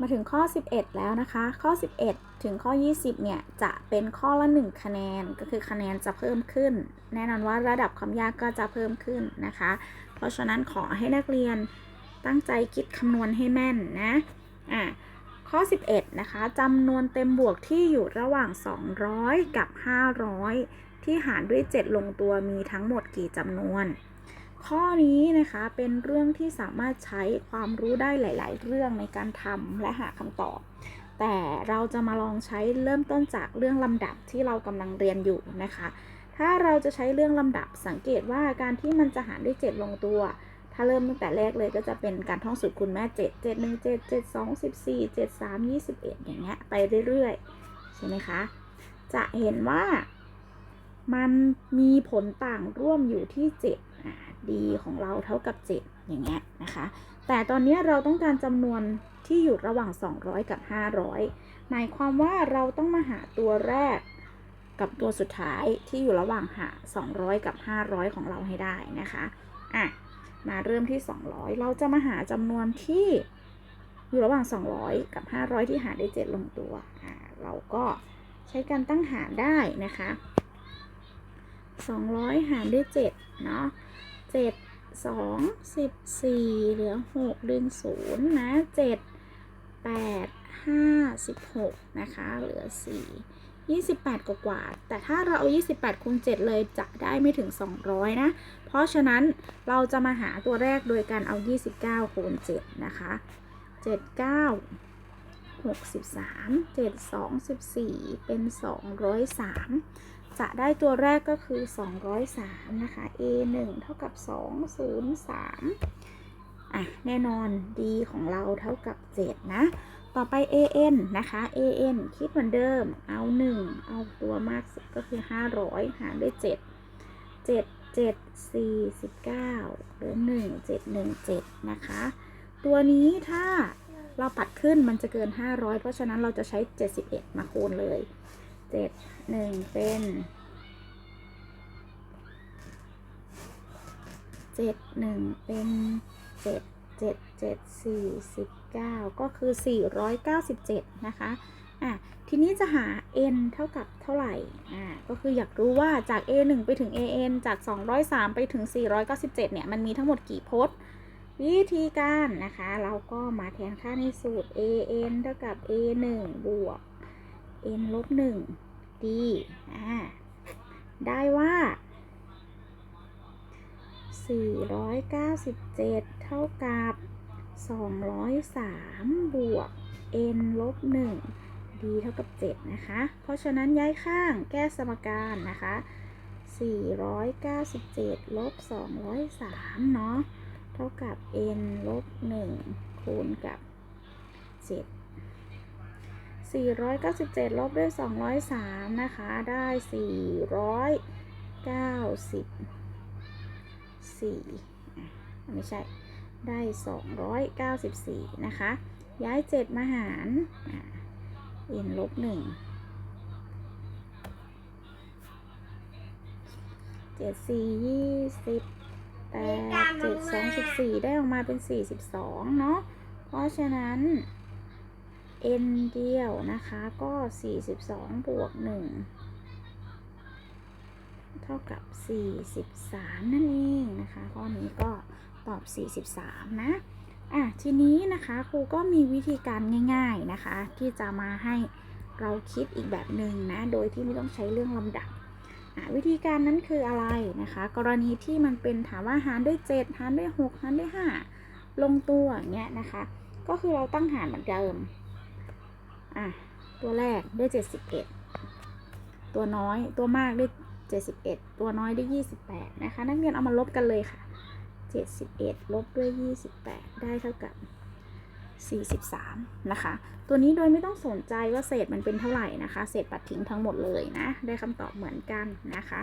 มาถึงข้อ 11 แล้วนะคะ ข้อ 11 ถึงข้อ 20 เนี่ย จะเป็นข้อละ 1 คะแนน ก็คือคะแนนจะเพิ่มขึ้น แน่นอนว่าระดับความยากก็จะเพิ่มขึ้นนะคะ เพราะฉะนั้นขอให้นักเรียนตั้งใจคิดคำนวณให้แม่นนะ อะ ข้อ 11 นะคะจำนวนเต็มบวกที่อยู่ระหว่าง 200 กับ 500 ที่หารด้วย 7 ลงตัวมีทั้งหมดกี่จำนวน ข้อนี้นะคะเป็นเรื่องที่สามารถใช้ความรู้ได้หลาย ๆ เรื่องในการทำและหาคำตอบ แต่เราจะมาลองใช้เริ่มต้นจากเรื่องลำดับที่เรากำลังเรียนอยู่นะคะ ถ้าเราจะใช้เรื่องลำดับสังเกตว่าการที่มันจะหารด้วย 7 ลงตัว ถ้าเริ่มตั้งแต่แรกเลยก็จะเป็นการท่องสูตรคูณแม่ 7 7 1 7 7 2 14 7 3 21 อย่างเงี้ยไปเรื่อยๆ ใช่ไหมคะ จะเห็นว่ามันมีผลต่างร่วมอยู่ที่7อ่า d ของเราเท่ากับ 7 อย่างเงี้ยนะคะ แต่ตอนนี้เราต้องการจำนวนที่อยู่ระหว่าง 200 กับ 500 หมายความว่าเราต้องมาหาตัวแรกกับตัวสุดท้ายที่อยู่ระหว่างหา 200 กับ 500 ของเราให้ได้นะคะอะมาเริ่มที่ 200 เราจะมาหาจำนวนที่อยู่ระหว่าง 200 กับ 500 ที่หารได้ 7 ลงตัวอ่าเราก็ใช้การตั้งหารได้นะคะ 200 หารด้วย7เนาะ 7 2 14เหลือ6ดึง0นะ7 8 5 16นะคะ เหลือ4 28กว่ากว่า แต่ถ้าเราเอา28คูณ7เลยจะได้ไม่ถึง200นะ เพราะฉะนั้นเราจะมาหาตัวแรกโดยการเอา29คูณ7นะคะ79 63 72 14เป็น203 จะได้ตัวแรกก็คือ 203 นะคะ a 1 เท่ากับ 203 อะ แน่นอน d ของเราเท่ากับ 7 นะ ต่อไป an นะคะ an คิดเหมือนเดิม เอา 1 เอาตัวมากสุดก็คือ 500 หารด้วย 7 7 7 4 19หรือ1 7 1 7 นะคะ ตัวนี้ถ้าเราปัดขึ้นมันจะเกิน 500 เพราะฉะนั้นเราจะใช้ 71 มาคูณเลย 7 1เป็น7 1เป็น7 7 7 4 19ก็คือ497นะคะอะทีนี้จะหา n เท่ากับเท่าไหร่อ่าก็คืออยากรู้ว่าจาก a 1ไปถึง an จาก 203 ไปถึง 497 เนี่ย มันมีทั้งหมดกี่พจน์ วิธีการนะคะ เราก็มาแทนค่าในสูตร an เท่ากับ a 1บวก n ลบ1 d อ่า ได้ว่า 497 เท่ากับ 203 บวก n ลบ1 d เท่ากับ 7 นะคะ เพราะฉะนั้นย้ายข้างแก้สมการนะคะ 497 ลบ 203 เนาะ เท่ากับ n ลบ1คูณกับ 7 497 ลบด้วย 203 นะคะ ได้ 490 4อ่ไม่ใช่ ได้ 294 นะคะ ย้าย 7 มาหารอะ n ลบ1 7 4 20แต่เจ็ดสองสิบสี่ได้ออกมาเป็นสี่สิบสองเนาะ เพราะฉะนั้น n เดียวนะคะก็สี่สิบสองบวกหนึ่งเท่ากับสี่สิบสามนั่นเองนะคะ ข้อนี้ก็ตอบสี่สิบสามนะอะทีนี้นะคะครูก็มีวิธีการง่าย ๆนะคะ ที่จะมาให้เราคิดอีกแบบหนึ่งนะ โดยที่ไม่ต้องใช้เรื่องลำดับวิธีการนั้นคืออะไรนะคะ กรณีที่มันเป็นถามว่าหารด้วย 7 หารด้วย 6 หารด้วย 5 ลงตัวอย่างเงี้ยนะคะ ก็คือเราตั้งหารเหมือนเดิม อะ ตัวแรกได้วย71ตัวน้อยตัวมากได้วย71ตัวน้อยได้วย28นะคะ นักเรียนเอามาลบกันเลยค่ะ71ลบด้วย28ได้เท่ากับ43 นะคะ ตัวนี้โดยไม่ต้องสนใจว่าเศษมันเป็นเท่าไหร่นะคะ เศษปัดทิ้งทั้งหมดเลยนะ ได้คำตอบเหมือนกันนะคะ